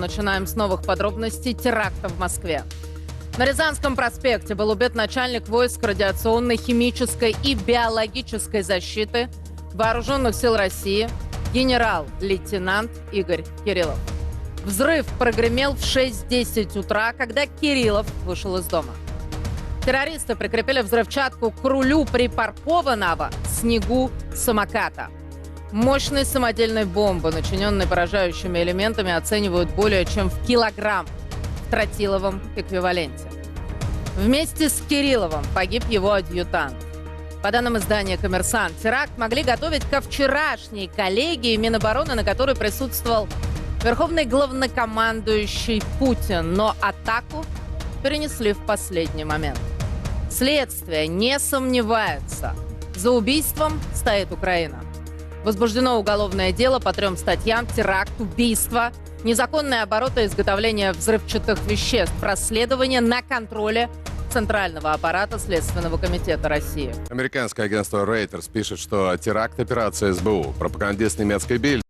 начинаем с новых подробностей теракта в Москве. На Рязанском проспекте был убит начальник войск радиационной, химической и биологической защиты Вооруженных сил России генерал-лейтенант Игорь Кириллов. Взрыв прогремел в 6.10 утра, когда Кириллов вышел из дома. Террористы прикрепили взрывчатку к рулю припаркованного снегу самоката. Мощной самодельной бомбы, начиненной поражающими элементами, оценивают более чем в килограмм в тротиловом эквиваленте. Вместе с Кирилловым погиб его адъютант. По данным издания «Коммерсант», теракт могли готовить ко вчерашней коллегии Минобороны, на которой присутствовал верховный главнокомандующий Путин, но атаку перенесли в последний момент. Следствие не сомневается. За убийством стоит Украина. Возбуждено уголовное дело по трем статьям «Теракт», «Убийство», «Незаконное оборот и изготовление взрывчатых веществ», «Расследование на контроле Центрального аппарата Следственного комитета России». Американское агентство Reuters пишет, что теракт – операция СБУ. Пропагандист немецкой Бильд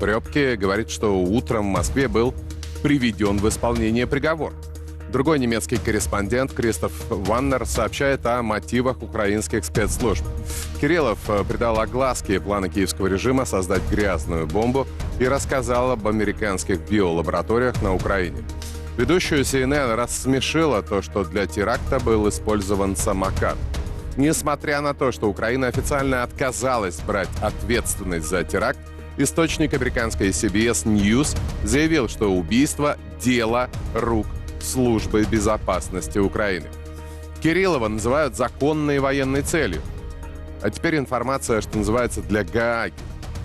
Рёбке говорит, что утром в Москве был приведен в исполнение приговор. Другой немецкий корреспондент Кристоф Ваннер сообщает о мотивах украинских спецслужб. Кириллов э, придал огласке планы киевского режима создать грязную бомбу и рассказал об американских биолабораториях на Украине. Ведущую CNN рассмешило то, что для теракта был использован самокат. Несмотря на то, что Украина официально отказалась брать ответственность за теракт, источник американской CBS News заявил, что убийство – дело рук службы безопасности Украины. Кириллова называют законной военной целью. А теперь информация, что называется, для Гааги.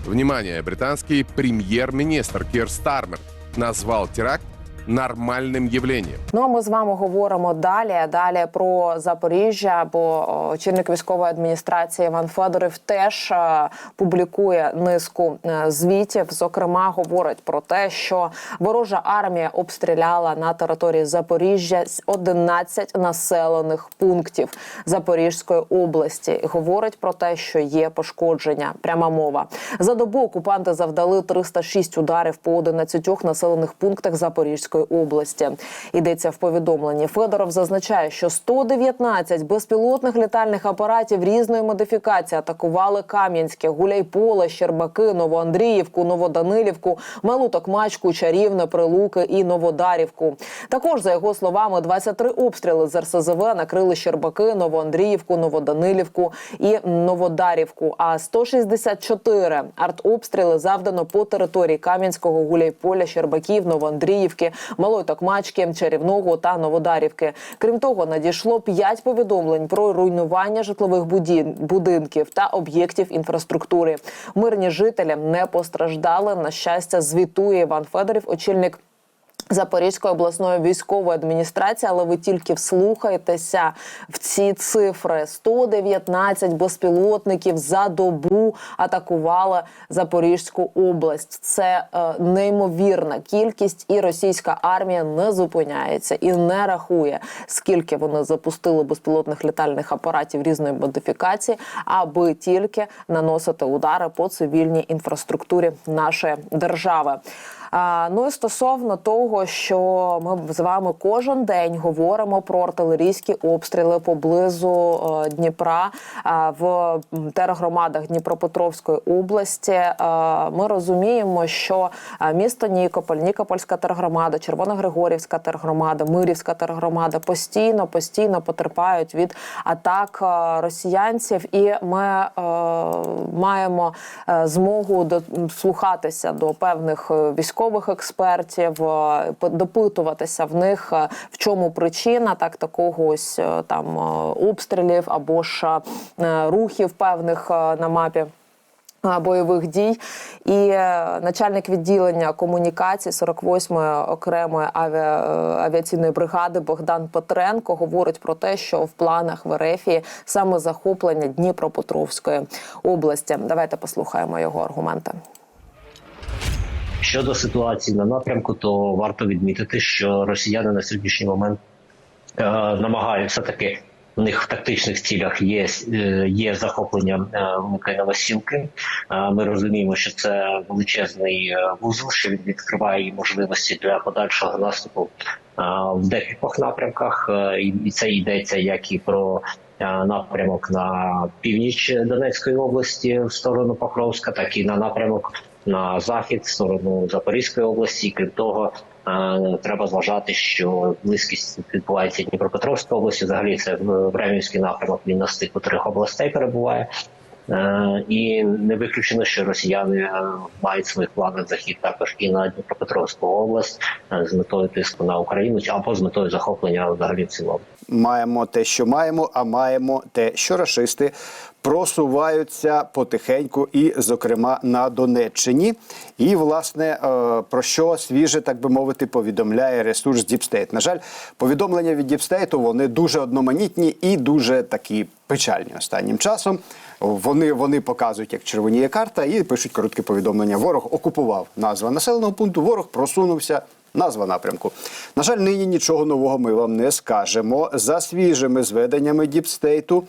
Внимание, британский прем'єр-міністр Кір Стармер назвал теракт нормальним явлением. Ну а ми з вами говоримо далі. Далі про Запоріжжя. Бо очільник військової адміністрації Іван Федоров теж е, публікує низку е, звітів. Зокрема, говорить про те, що ворожа армія обстріляла на території Запоріжжя с- 11 населених пунктів Запорізької області. Говорить про те, що є пошкодження. Пряма мова за добу окупанти завдали 306 ударів по 11 населених пунктах Запорізької області. Йдеться в повідомленні. Федоров зазначає, що 119 безпілотних літальних апаратів різної модифікації атакували Кам'янське, Гуляйполе, Щербаки, Новоандріївку, Новоданилівку, Малу Токмачку, Чарівне, Прилуки і Новодарівку. Також за його словами, 23 обстріли з РСЗВ накрили Щербаки, Новоандріївку, Новоданилівку і Новодарівку. А 164 артобстріли завдано по території Кам'янського, Гуляйполя, Щербаків, Новоандріївки, Малої Токмачки, Чарівного та Новодарівки. Крім того, надійшло 5 повідомлень про руйнування житлових будинків та об'єктів інфраструктури. Мирні жителі не постраждали. На щастя, звітує Іван Федорів, очільник. Запорізької обласної військової адміністрації, але ви тільки вслухайтеся в ці цифри: 119 безпілотників за добу атакували Запорізьку область. Це е, неймовірна кількість, і російська армія не зупиняється і не рахує, скільки вони запустили безпілотних літальних апаратів різної модифікації, аби тільки наносити удари по цивільній інфраструктурі нашої держави. Ну і стосовно того, що ми з вами кожен день говоримо про артилерійські обстріли поблизу е, Дніпра е, в тергромадах Дніпропетровської області. е, ми розуміємо, що місто Нікополь, Нікопольська тергромада, Червоногригорівська тергромада, Мирівська тергромада постійно постійно потерпають від атак росіянців, і ми маємо змогу дослухатися до певних е, військових експертів, е, допитуватися в них, е, в чому причина так такого ось е, там обстрілів або ж рухів певних на мапі. Бойових дій і начальник відділення комунікації 48-ї окремої авіа, авіаційної бригади Богдан Петренко говорить про те, що в планах в РФ саме захоплення Дніпропетровської області. Давайте послухаємо його аргументи. Щодо ситуації на напрямку, то варто відмітити, що росіяни на сьогоднішній момент е, намагаються таки у них в тактичних цілях є, е, є захоплення Великої Новосілки. Е, Ми розуміємо, що це величезний е, вузол, що він відкриває можливості для подальшого наступу в декількох напрямках. І це йдеться як і про напрямок на північ Донецької області в сторону Покровська, так і на напрямок на захід в сторону Запорізької області. Крім того, е, треба зважати, що близькість відбувається Дніпропетровської області. Взагалі це в Времівський напрямок. Він на стику трьох областей перебуває. Е, І не виключено, що росіяни е, мають свої плани захід також і на Дніпропетровську область е, з метою тиску на Україну або з метою захоплення взагалі в цілому. Маємо те, що маємо, а маємо те, що рашисти просуваються потихеньку, і, зокрема, на Донеччині. І, власне, про що свіже, так би мовити, повідомляє ресурс Діпстейт. На жаль, повідомлення від Діпстейту вони дуже одноманітні і дуже такі печальні останнім часом. Вони, вони показують, як червоніє карта, і пишуть коротке повідомлення. Ворог окупував назва населеного пункту, ворог просунувся. Назва напрямку. На жаль, нині нічого нового ми вам не скажемо. За свіжими зведеннями Діпстейту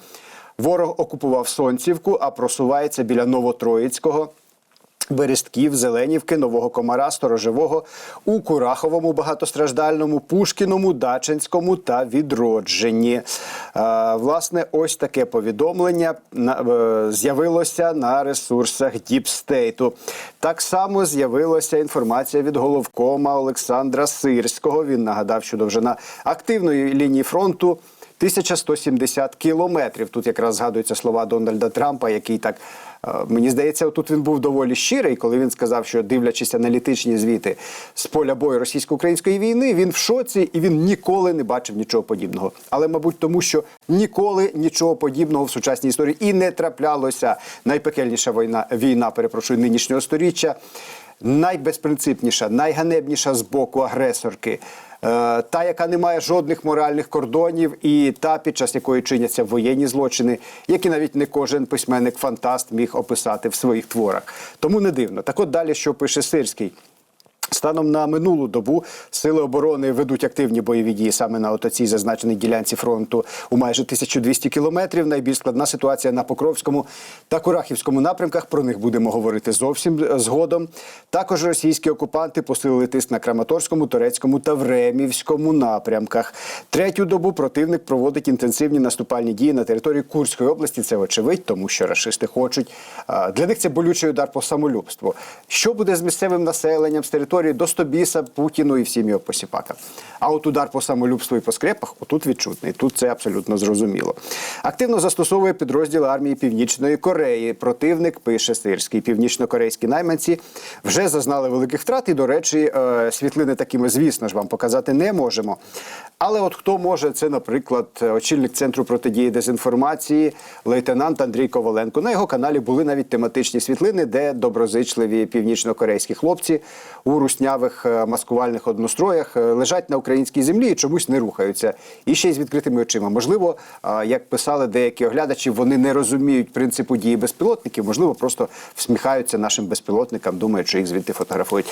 ворог окупував Сонцівку, а просувається біля Новотроїцького. Берестків, Зеленівки, Нового Комара, Сторожевого у Кураховому, багатостраждальному, Пушкіному, Дачинському та Відродженні. Е, власне, ось таке повідомлення на- е, з'явилося на ресурсах Діпстейту. Так само з'явилася інформація від головкома Олександра Сирського. Він нагадав, що довжина активної лінії фронту 1170 кілометрів. Тут якраз згадуються слова Дональда Трампа, який так е, мені здається, тут він був доволі щирий, коли він сказав, що дивлячись аналітичні звіти з поля бою російсько-української війни, він в шоці і він ніколи не бачив нічого подібного. Але, мабуть, тому що ніколи нічого подібного в сучасній історії і не траплялося. Найпекельніша війна, війна, перепрошую, нинішнього сторіччя. Найбезпринципніша, найганебніша з боку агресорки, та, яка не має жодних моральних кордонів, і та, під час якої чиняться воєнні злочини, які навіть не кожен письменник-фантаст міг описати в своїх творах. Тому не дивно. Так от далі, що пише Сирський. Станом на минулу добу сили оборони ведуть активні бойові дії саме на отоцій зазначеній ділянці фронту у майже 1200 кілометрів. Найбільш складна ситуація на Покровському та Курахівському напрямках. Про них будемо говорити зовсім згодом. Також російські окупанти посилили тиск на Краматорському, Турецькому та Времівському напрямках. Третю добу противник проводить інтенсивні наступальні дії на території Курської області. Це очевидь, тому що рашисти хочуть. Для них це болючий удар по самолюбству. Що буде з місцевим населенням з території до Стобіса, Путіну і всім його посіпакам? А от удар по самолюбству і по скрепах отут відчутний. Тут це абсолютно зрозуміло. Активно застосовує підрозділи армії Північної Кореї. Противник пише Сирський. Північно-корейські найманці вже зазнали великих втрат. І, до речі, е, світлини такими, звісно ж, вам показати не можемо. Але от хто може, це, наприклад, очільник центру протидії дезінформації, лейтенант Андрій Коваленко. На його каналі були навіть тематичні світлини, де доброзичливі північно-корейські хлопці у руснявих е, маскувальних одностроях е, лежать на українській землі і чомусь не рухаються. І ще й з відкритими очима. Можливо, е, як писали деякі оглядачі, вони не розуміють принципу дії безпілотників, можливо, просто всміхаються нашим безпілотникам, думаючи, їх звідти фотографують.